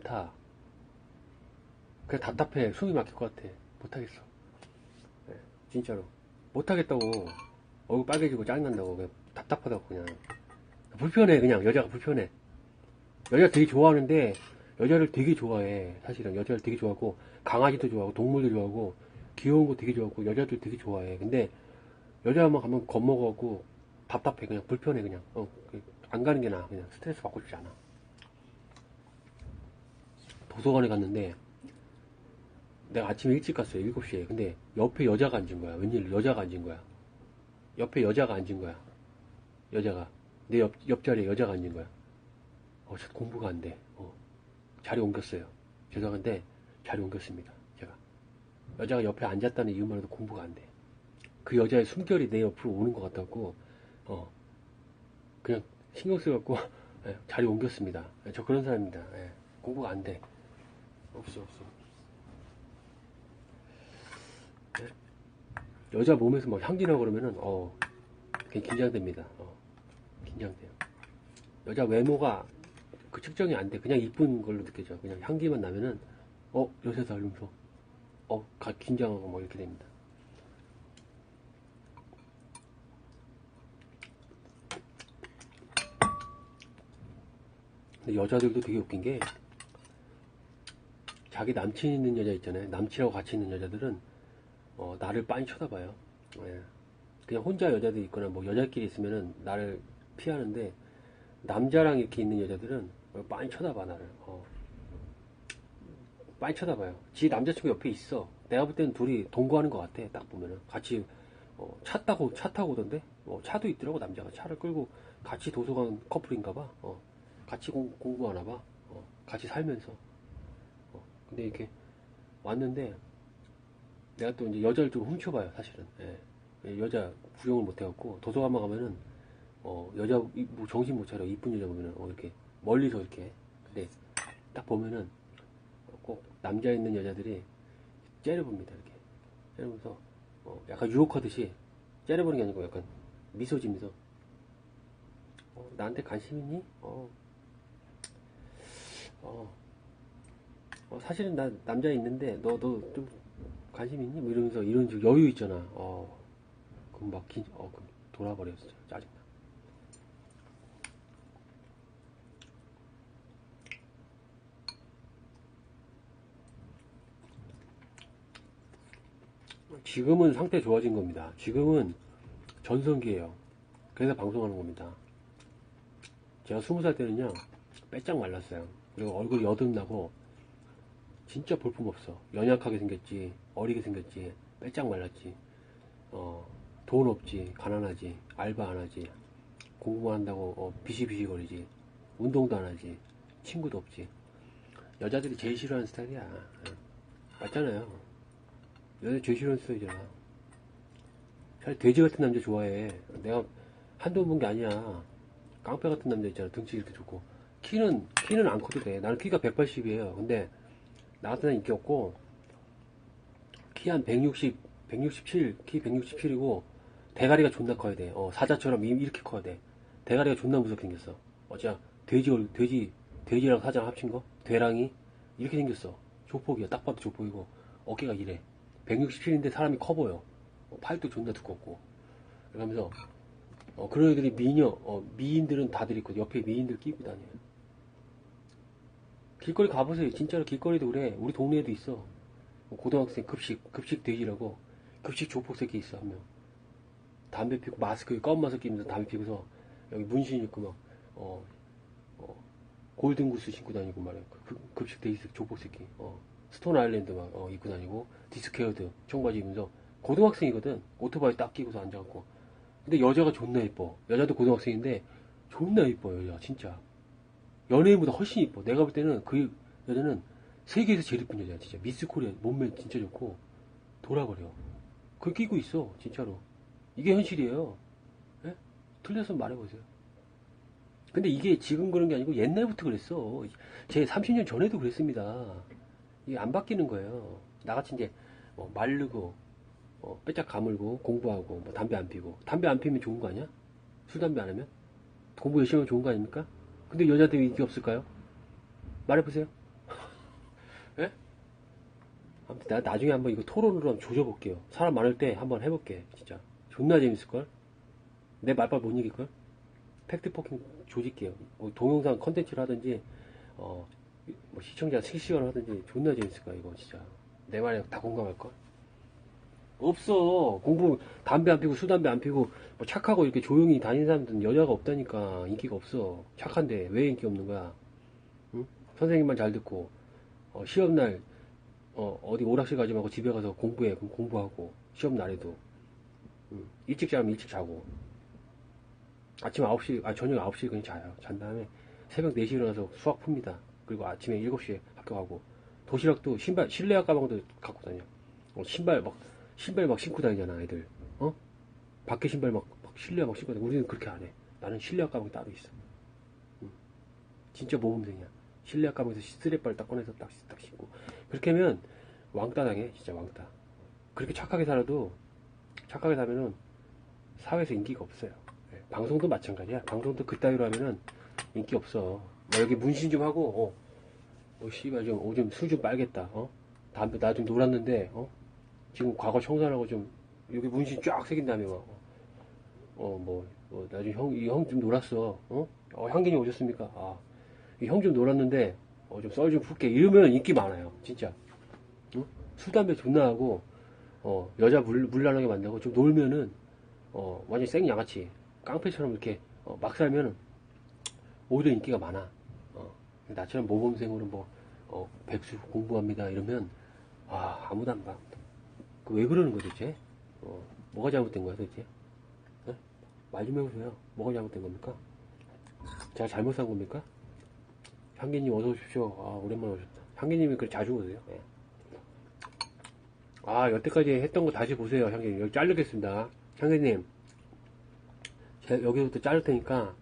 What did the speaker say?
타. 그냥 답답해. 숨이 막힐 것 같아. 못하겠어. 네, 진짜로. 못하겠다고. 얼굴 빨개지고 짜증난다고. 그냥 답답하다고, 그냥. 불편해, 그냥. 여자가 불편해. 여자 되게 좋아하는데, 여자를 되게 좋아해. 사실은. 여자를 되게 좋아하고, 강아지도 좋아하고, 동물도 좋아하고, 귀여운 거 되게 좋아하고, 여자도 되게 좋아해. 근데, 여자만 가면 겁먹어갖고, 답답해. 그냥 불편해, 그냥. 어, 그, 안 가는 게 나아. 그냥 스트레스 받고 싶지 않아. 도서관에 갔는데, 내가 아침에 일찍 갔어요. 7시에. 근데 옆에 여자가 앉은 거야. 웬일로 여자가 앉은 거야. 옆에 여자가 앉은 거야. 여자가. 내 옆, 옆자리에 여자가 앉은 거야. 어, 저 공부가 안 돼. 어, 자리 옮겼어요. 죄송한데, 자리 옮겼습니다. 제가. 여자가 옆에 앉았다는 이유만 해도 공부가 안 돼. 그 여자의 숨결이 내 옆으로 오는 것 같았고, 어, 그냥 신경 쓰여갖고, 예, 자리 옮겼습니다. 예, 저 그런 사람입니다. 예, 공부가 안 돼. 없어, 없어. 여자 몸에서 막 향기 나고 그러면은 어 긴장됩니다. 어, 긴장돼요. 여자 외모가 그 측정이 안 돼. 그냥 이쁜 걸로 느껴져. 그냥 향기만 나면은 어 요새다 이러면서 어 가- 긴장하고 뭐 이렇게 됩니다. 근데 여자들도 되게 웃긴 게 자기 남친 있는 여자 있잖아요. 남친하고 같이 있는 여자들은 어, 나를 빤히 쳐다봐요. 예. 그냥 혼자 여자들 있거나 뭐 여자끼리 있으면은 나를 피하는데 남자랑 이렇게 있는 여자들은 빤히 쳐다봐 나를. 어. 빤히 쳐다봐요. 지 남자친구 옆에 있어. 내가 볼 때는 둘이 동거하는 것 같아. 딱 보면은 같이 어, 차 타고 차 타고 오던데 어, 차도 있더라고 남자가 차를 끌고 같이 도서관 커플인가봐. 어, 같이 공, 공부하나봐. 어, 같이 살면서. 어, 근데 이렇게 왔는데 내가 또 이제 여자를 좀 훔쳐봐요, 사실은. 예. 예, 여자 구경을 못 해갖고, 도서관만 가면은, 어, 여자, 이- 뭐 정신 못 차려. 이쁜 여자 보면은, 어, 이렇게, 멀리서 이렇게. 근데, 딱 보면은, 꼭 남자 있는 여자들이 째려봅니다, 이렇게. 째려보면서, 어, 약간 유혹하듯이, 째려보는 게 아니고 약간 미소 지면서, 어, 나한테 관심 있니? 어, 어, 어, 사실은 나 남자 있는데, 너도 좀 관심 있니? 뭐 이러면서 이런 식 여유 있잖아. 어, 그럼 막 긴, 어, 그럼 돌아버렸어. 짜증나. 지금은 상태 좋아진 겁니다. 지금은 전성기예요. 그래서 방송하는 겁니다. 제가 스무 살 때는요, 빼짝 말랐어요. 그리고 얼굴 여듭나고, 진짜 볼품 없어. 연약하게 생겼지, 어리게 생겼지, 빼짝 말랐지, 어, 돈 없지, 가난하지, 알바 안 하지, 공부만 한다고 어, 비시비시 거리지, 운동도 안 하지, 친구도 없지. 여자들이 제일 싫어하는 스타일이야. 예. 맞잖아요. 여자 제일 싫어하는 스타일이잖아. 사실 돼지 같은 남자 좋아해. 내가 한두 번 본 게 아니야. 깡패 같은 남자 있잖아. 등치 이렇게 좋고. 키는, 키는 안 커도 돼. 나는 키가 180이에요. 근데, 나 같은 애 인기 없고, 키 한 160, 167, 키 167이고, 대가리가 존나 커야 돼. 어, 사자처럼 이- 이렇게 커야 돼. 대가리가 존나 무섭게 생겼어. 어째, 돼지, 얼- 돼지, 돼지랑 사자랑 합친 거? 돼랑이? 이렇게 생겼어. 조폭이야. 딱 봐도 조폭이고, 어깨가 이래. 167인데 사람이 커 보여. 어, 팔도 존나 두껍고. 그러면서, 어, 그런 애들이 미녀, 어, 미인들은 다들 있고, 옆에 미인들 끼고 다녀요. 길거리 가보세요. 진짜로 길거리도 그래. 우리 동네에도 있어. 뭐 고등학생 급식, 급식 돼지라고. 급식 조폭 새끼 있어, 한 명. 담배 피고, 마스크, 검은 마스크 끼면서 담배 피고서, 여기 문신 있고 막, 어, 어, 골든구스 신고 다니고 말이야. 그- 그- 급식 돼지 새끼, 조폭 새끼. 어, 스톤 아일랜드 막, 어, 입고 다니고, 디스케어드, 청바지 입으면서, 고등학생이거든. 오토바이 딱 끼고서 앉아갖고. 근데 여자가 존나 이뻐. 여자도 고등학생인데, 존나 이뻐, 여자, 진짜. 연예인보다 훨씬 이뻐. 내가 볼 때는 그 여자는 세계에서 제일 이쁜 여자야, 진짜. 미스 코리아 몸매 진짜 좋고 돌아버려. 그걸 끼고 있어, 진짜로. 이게 현실이에요. 예? 틀렸으면 말해보세요. 근데 이게 지금 그런 게 아니고 옛날부터 그랬어. 제 30년 전에도 그랬습니다. 이게 안 바뀌는 거예요. 나같이 이제 뭐 마르고 어, 빼짝 가물고 공부하고 뭐 담배 안 피고 담배 안 피면 좋은 거 아니야? 술 담배 안 하면? 공부 열심히 하면 좋은 거 아닙니까? 근데 여자들 인기 없을까요? 말해보세요. 예? 아무튼 나 나중에 한번 이거 토론으로 한번 조져볼게요. 사람 많을 때 한번 해볼게. 진짜 존나 재밌을걸? 내 말빨 못 이길걸? 팩트 포킹 조질게요. 뭐 동영상 컨텐츠를 하든지 어, 뭐 시청자 실시간을 하든지 존나 재밌을 거야 이거 진짜. 내 말에 다 공감할 걸? 없어. 공부 담배 안 피고 술 담배 안 피고 뭐 착하고 이렇게 조용히 다니는 사람들은 여자가 없다니까 인기가 없어. 착한데 왜 인기 없는 거야? 응? 선생님만 잘 듣고, 어, 시험날, 어, 어디 오락실 가지 말고 집에 가서 공부해. 그럼 공부하고, 시험 날에도. 응. 일찍 자면 일찍 자고. 아침 9시, 아, 저녁 9시에 그냥 자요. 잔 다음에 새벽 4시에 일어나서 수학 풉니다. 그리고 아침에 7시에 학교 가고, 도시락도 신발, 실내화 가방도 갖고 다녀. 어, 신발 막, 신발 막 신고 다니잖아, 애들. 어? 밖에 신발 막, 막 실내화 막 신고 우리는 그렇게 안 해. 나는 실내화 가방이 따로 있어. 응. 진짜 모범생이야. 실내화 가방에서 쓰레빠를 딱 꺼내서 딱, 딱 신고. 그렇게 하면 왕따 당해, 진짜 왕따. 그렇게 착하게 살아도, 착하게 살면은 사회에서 인기가 없어요. 예, 방송도 마찬가지야. 방송도 그따위로 하면은 인기 없어. 나 여기 문신 좀 하고, 어, 어, 씨발 좀, 어, 좀술 좀 빨겠다, 어? 담배, 나 좀 놀았는데, 어? 지금 과거 청산하고 좀, 여기 문신 쫙 새긴 다음에 막, 어, 어, 뭐, 뭐, 나중에 형, 이 형 좀 놀았어, 어? 어, 형님이 오셨습니까? 아, 이 형 좀 놀았는데, 어, 좀 썰 좀 풀게. 이러면 인기 많아요, 진짜. 어? 술, 담배 존나 하고, 어, 여자 물, 물란하게 만들고, 좀 놀면은, 어, 완전 생 양아치. 깡패처럼 이렇게, 어, 막 살면은, 오히려 인기가 많아. 어, 나처럼 모범생으로 뭐, 어, 백수 공부합니다. 이러면, 아, 아무도 안 봐. 그 왜 그러는 거지, 대체? 어, 뭐가 잘못된 거야, 도대체? 어? 말좀 해보세요. 뭐가 잘못된 겁니까? 제가 잘못 산 겁니까? 향기님 어서 오십시오. 아, 오랜만에 오셨다. 향기님이 그래 자주 오세요. 예. 아, 여태까지 했던 거 다시 보세요, 향기님. 여기 자르겠습니다. 향기님, 제가 여기서부터 자를 테니까,